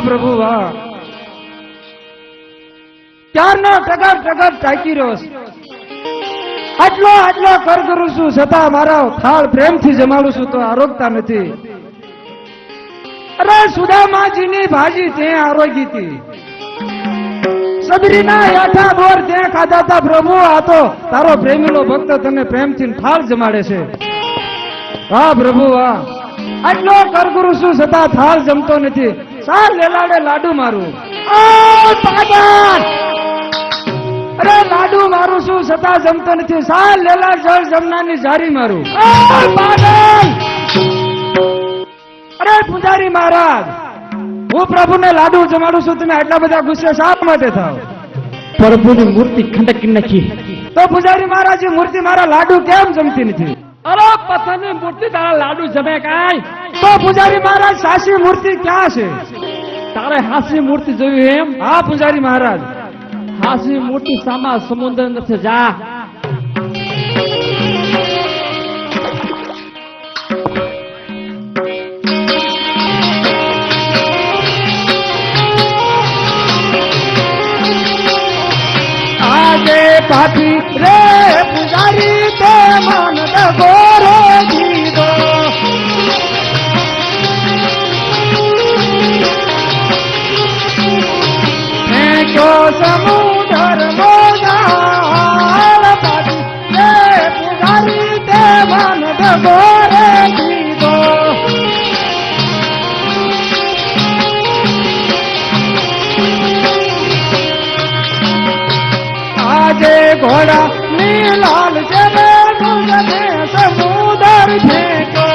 વાહ પ્રભુ વાહ ત્યારનો ટગર ટગર ટાંકી રહ્યો છે. આટલો આટલો કર કરું છું, છતાં મારા થાળ પ્રેમથી જમાડું છું, તો આરોગતા નથી. અરે સુદામાજીની ભાજી ત્યાં આરોગી હતી. સબરીના યાઠા બોર ત્યાં ખાધા હતા, પ્રભુ, આ તો તારો પ્રેમીનો ભક્ત તને પ્રેમથી થાળ જમાડે છે. વાહ પ્રભુ વાહ આટલો કરગુરુ છું, છતાં થાળ જમતો નથી. સાર લેલાડે લાડુ મારું. અરે લાડુ મારું શું? સતા જમતો નથી. સાર લેલા જળ જમનાની જારી મારું. અરે પૂજારી મહારાજ હું પ્રભુને લાડુ જમાડું છું. તમે આટલા બધા ગુસ્સે શા માટે થાવ? પ્રભુની મૂર્તિ ખંડકી નાખી તો પૂજારી મહારાજ મૂર્તિ મારા લાડુ કેમ જમતી નથી? અરે પથ્થરની મૂર્તિ તારા લાડુ જમે કાય તો પૂજારી મહારાજ સાસી મૂર્તિ ક્યાં છે? તારે હાસી મૂર્તિ જોયું એમ? હા પૂજારી મહારાજ. હાસી મૂર્તિ સામા સમુદ્ર નથી જા. આજે પાપી રે પૂજારી તે મન આજે ઘોડા નીલાલ જને મુજને સમુદર ફેંકો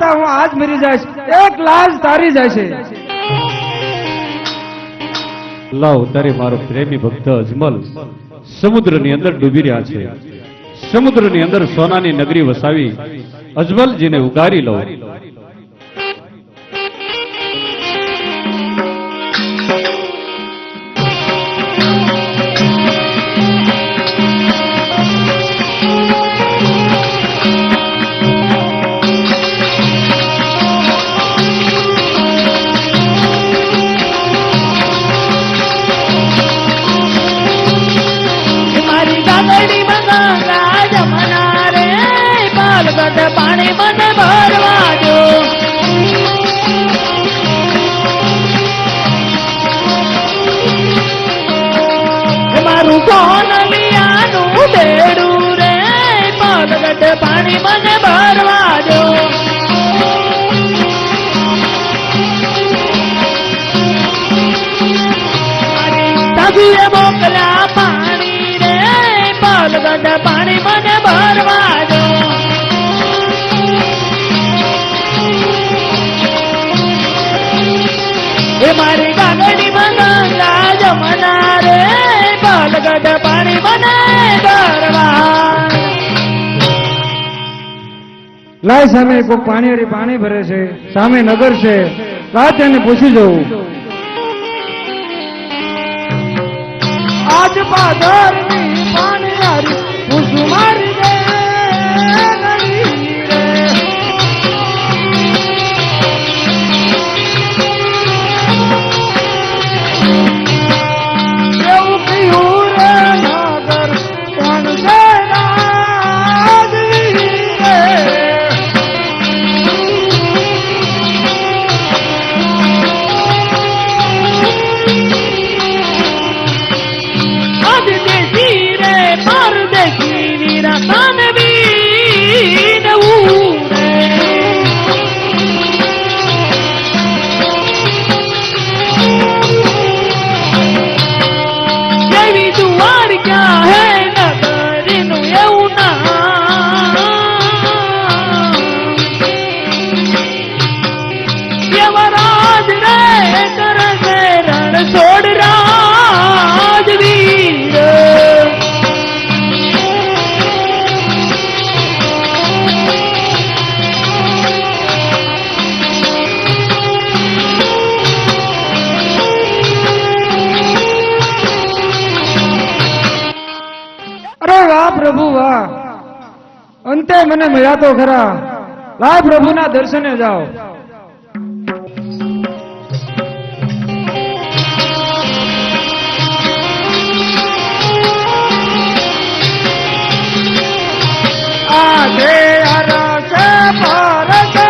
કરતા હું આજ મરી જઈશ. એક લાજ તારી છે લાવ, તારે મારો પ્રેમી ભક્ત અજમલ સમુદ્રની અંદર ડૂબી રહ્યા છે. સમુદ્રની અંદર સોનાની નગરી વસાવી અજમલજીને ઉગારી લો બેડું રે પાણી મને ભરવા દો. મોકલ્યા પાણી રે પાલગઢ પાણી મને ભરવા દો. મારી ગાગડી મંગા જમના રે પાણી બને લાય સામે કોઈ પાણી પાણી ભરે છે સામે નગર છે. રાત તેને પૂછી જવું આજ પાદર પાણી મારી પૂછું મારી મને મળ્યા તો ખરા. લા પ્રભુના દર્શને જાઓ. આજે અરસ છે રાયની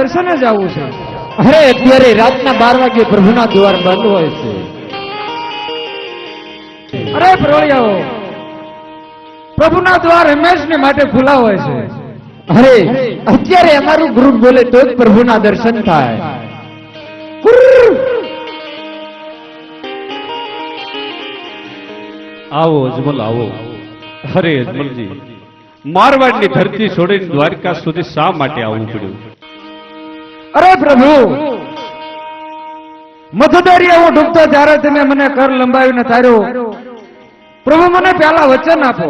પ્રભુના જ આવું છે. અરે અત્યારે રાતના બાર વાગે પ્રભુના દ્વાર બંધ હોય છે. અરે ફરોળિયાઓ પ્રભુના દ્વાર હંમેશને માટે ખુલ્લા હોય છે. અરે અત્યારે અમારું ગ્રુપ બોલે તો જ પ્રભુના દર્શન થાય. આવો અજમલ આવો. અરે અજમલજી મારવાડની ધરતી છોડીને દ્વારકા સુધી શા માટે આવવું પડ્યું? અરે પ્રભુ મથદરિયા હું ડૂબતો ત્યારે તમે મને કર લંબાવીને તાર્યો. પ્રભુ મને પહેલા વચન આપો.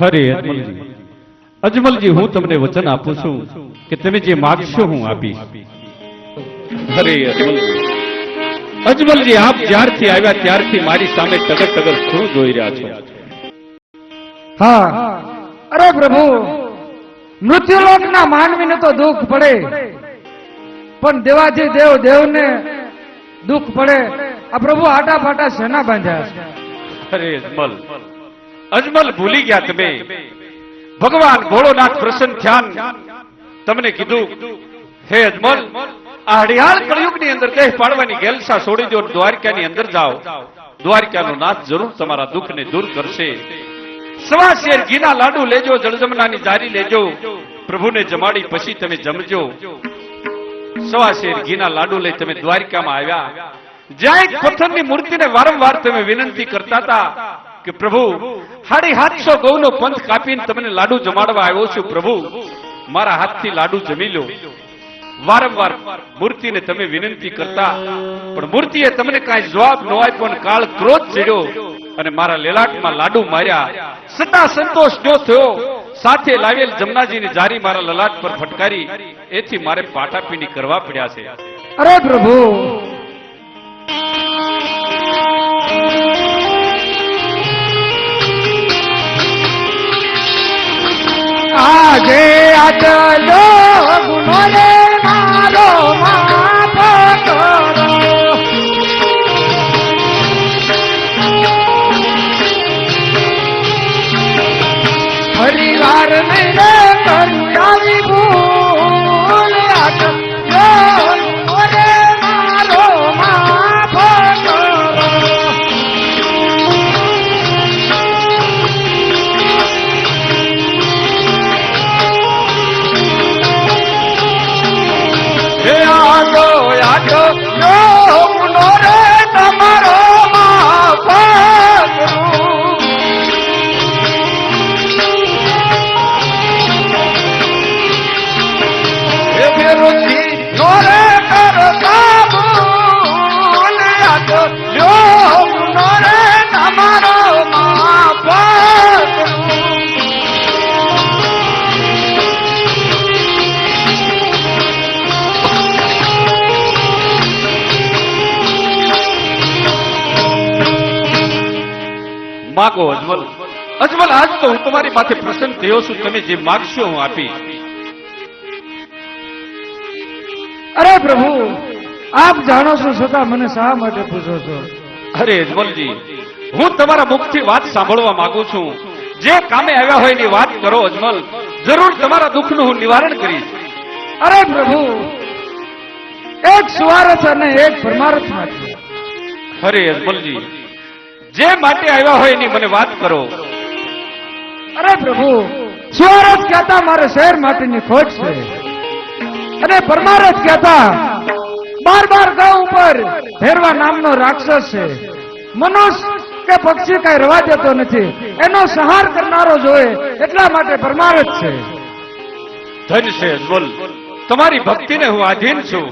હરે અજમલજી અજમલજી હું તમને વચન આપું છું કે તમે જે માગશો હું આપીશ. અરે અજમલજી. અજમલજી આપ જ્યારથી આવ્યા ત્યારથી મારી સામે ટગર ટગર શું જોઈ રહ્યા છો. હા. અરે પ્રભુ મૃત્યુલોકના માનવીને તો દુઃખ પડે. પણ દેવાજી દેવ, દેવને દુઃખ પડે. આ પ્રભુ આટા ફાટા સેના બાંધ્યા અરે અજમલ. અજમલ ભૂલી ગયા તમે. ભગવાન ભોળોનાથ પ્રસન્ન ધ્યાન તમને કીધું, હે અજમલ, આ હડિયાળ કળયુગની અંદર દેહ પાડવાની ગેલસા છોડી દો દ્વારકાની અંદર જાઓ. દ્વારકાનો નાથ જરૂર તમારા દુઃખને દૂર કરશે. સવા શેર ઘીના લાડુ લેજો, જળજમનાની જારી લેજો. પ્રભુને જમાડી પછી તમે જમજો. સવા શેર ઘીના લાડુ લઈ તમે દ્વારિકામાં આવ્યા. જ્યાં એક પથ્થરની મૂર્તિને વારંવાર તમે વિનંતી કરતા હતા કે, પ્રભુ, હાડી હાથસો ગૌનો પંથ કાપીને તમને લાડુ જમાડવા આવ્યો છું, પ્રભુ. મારા હાથથી લાડુ જમી લો. વારંવાર મૂર્તિને તમે વિનંતી કરતા, પણ મૂર્તિએ તમને કાંઈ જવાબ ન આપ્યો કાળ ક્રોધ ચડ્યો અને મારા લેલાટમાં લાડુ માર્યા. સદા સંતોષ જો થયો? સાથે લાવેલ જમનાજીની જારી મારા લલાટ પર ફટકારી, એથી મારે પાટાપીંડી કરવા પડ્યા છે. અરે પ્રભુ! આજે આટલો આજો માગો અજમલ. અજમલ આજ તો હું તમારી પાસે પ્રસન્ન થયો છું. તમે જે માગશો હું આપી અરે પ્રભુ આપ જાણો છો છતાં મને શા માટે પૂછો છો? અરે અજમલજી હું તમારા મુખથી વાત સાંભળવા માંગુ છું. જે કામે આવ્યા હોય એની વાત કરો અજમલ. જરૂર તમારા દુઃખનું હું નિવારણ કરીશ. અરે પ્રભુ એક સુવારસ અને એક પરમાર્થ માટે અરે અજમલજી જે માટે આવ્યા હોય એની મને વાત કરો. અરે પ્રભુ સુવારસ કહેતા મારે શહેર માટેની ખોટ છે. અને પરમારસ કહેતા બાર બાર ગાઉ ઉપર ભેરવા નામનો રાક્ષસ છે. મનુષ્ય કે પક્ષી કઈ રવા દેતો નથી. એનો સહાર કરનારો જોઈએ એટલા માટે પરમારસ છે. ધન છે તમારી ભક્તિને હું આધીન છું.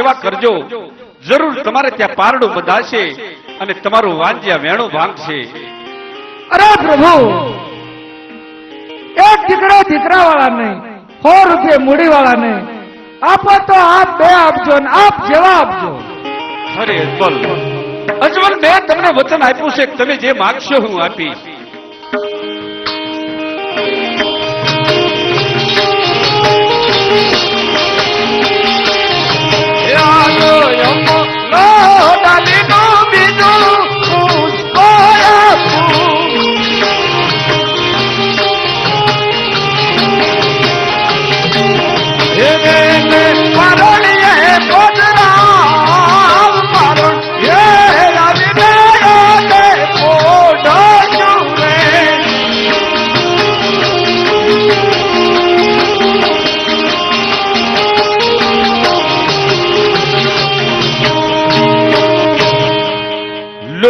સેવા કરજો. જરૂર તમારે ત્યાં પારડું બંધાશે અને તમારું વાંજ્યા વેણું ભાંગશે. અરે પ્રભુ એક દીકરો દીકરા વાળા નહીં સો રૂપિયા મૂડી વાળા નહીં. આપો તો આપ બે આપજો ને આપ જેવા આપજો. અરે અજમલ અજમલ મેં તમને વચન આપ્યું છે તમે જે માગશો હું આપીશ. લો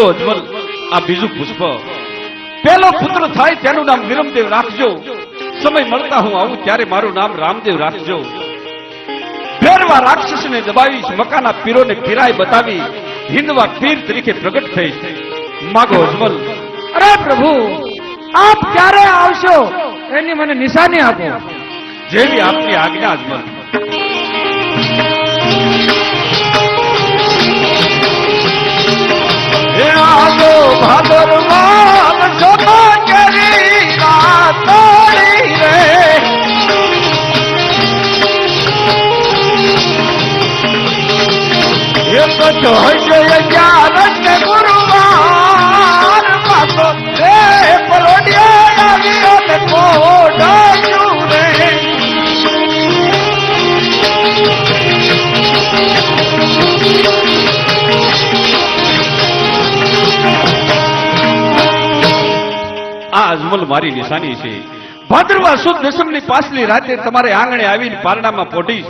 અજમલ આ બીજું પુષ્પ. પેલો પુત્ર થાય તેનું નામ વિરમદેવ રાખજો. સમય મળતા હું આવું ત્યારે મારું નામ રામદેવ રાખજો. ફેરવા રાક્ષસને દબાવી મકાના પીરોને પીરાય બતાવી હિંદવા પીર તરીકે પ્રગટ થઈશ માગો અજમલ. અરે પ્રભુ આપ ક્યારે આવશો? એની મને નિશાની આપો. જેવી આપની આજ્ઞા અજમલ. હે અજમલ મારી નિશાની છે. ભાદરવા સુદ દસમની પાછલી રાતે તમારે આંગણે આવીને પારણામાં પોઢીશ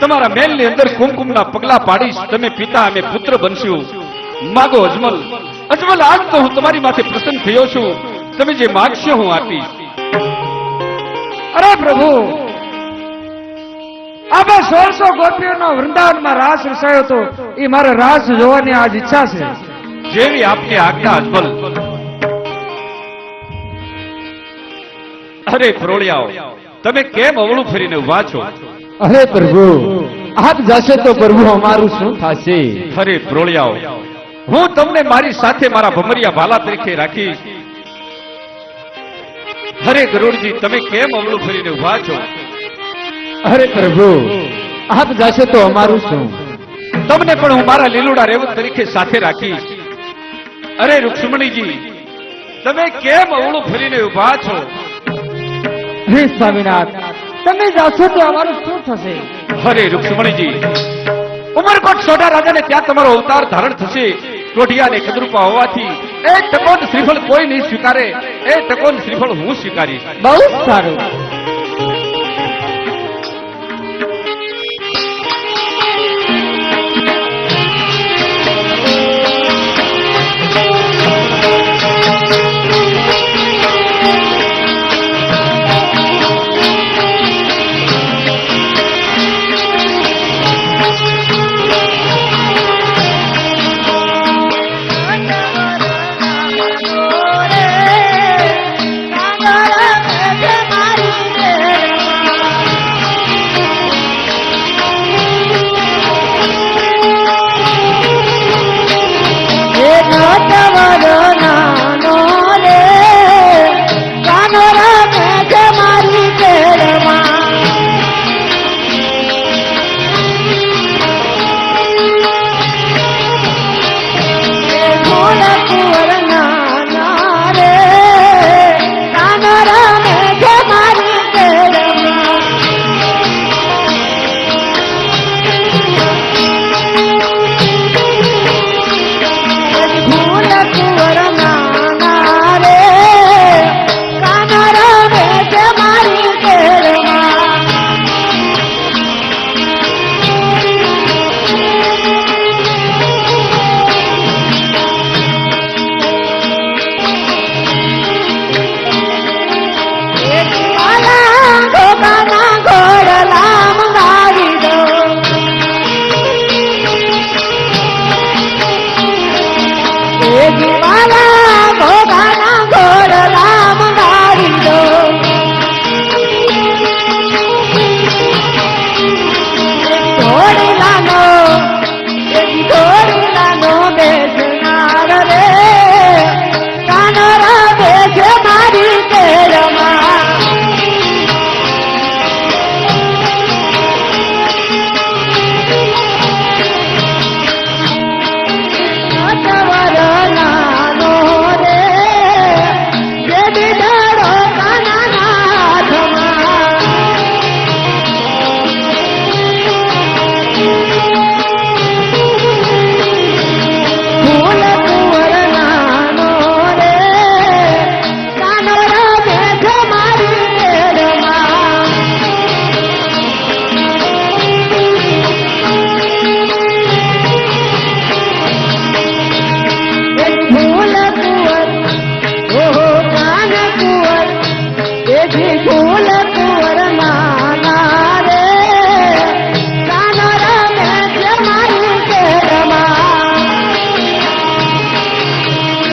તમારા મહેલની અંદર કુમકુમના પગલા પાડીશ, તમે પિતા અમે પુત્ર બનશું. માગો અજમલ. અજમલ, આજ તો હું તમારી માથે પ્રસન્ન થયો છું. તમે જે માગશો હું આપીશ. અરે પ્રભુ! આપણે સોળસો ગોપીઓનો વૃંદાવનમાં રાસ રસાયો હતો. એ મારે રાસ જોવાની આજ ઈચ્છા છે. જેવી આપની આજ્ઞા, અજમલ. અરે પ્રોળિયાઓ તમે કેમ અવળું ફરીને ઊભા છો? અરે પ્રભુ આપ જશે તો પ્રભુ અમારું શું થશે? અરે પ્રોળિયાઓ હું તમને મારી સાથે મારા ભમરિયા ભાલા તરીકે રાખીશ. હરે ગરુડજી તમે કેમ અવળું ફરીને ઊભા છો? અરે પ્રભુ આપ જશે તો અમારું શું? તમને પણ હું મારા લીલુડા રેવત તરીકે સાથે રાખીશ. અરે રૂક્ષ્મણીજી તમે કેમ અવળું ફરીને ઊભા છો? હે સ્વામિનાથ તમે જાશો તો અમારું શું થશે? અરે રૂક્ષ્મણીજી. ઉમરકોટ સોઢા રાજાને ત્યાં તમારો અવતાર ધારણ થશે. કોઢિયા ને કદરૂપા હોવાથી એ ટકોન શ્રીફળ કોઈ નહીં સ્વીકારે. એ ટકોન શ્રીફળ હું સ્વીકારીશ. બહુ સારું.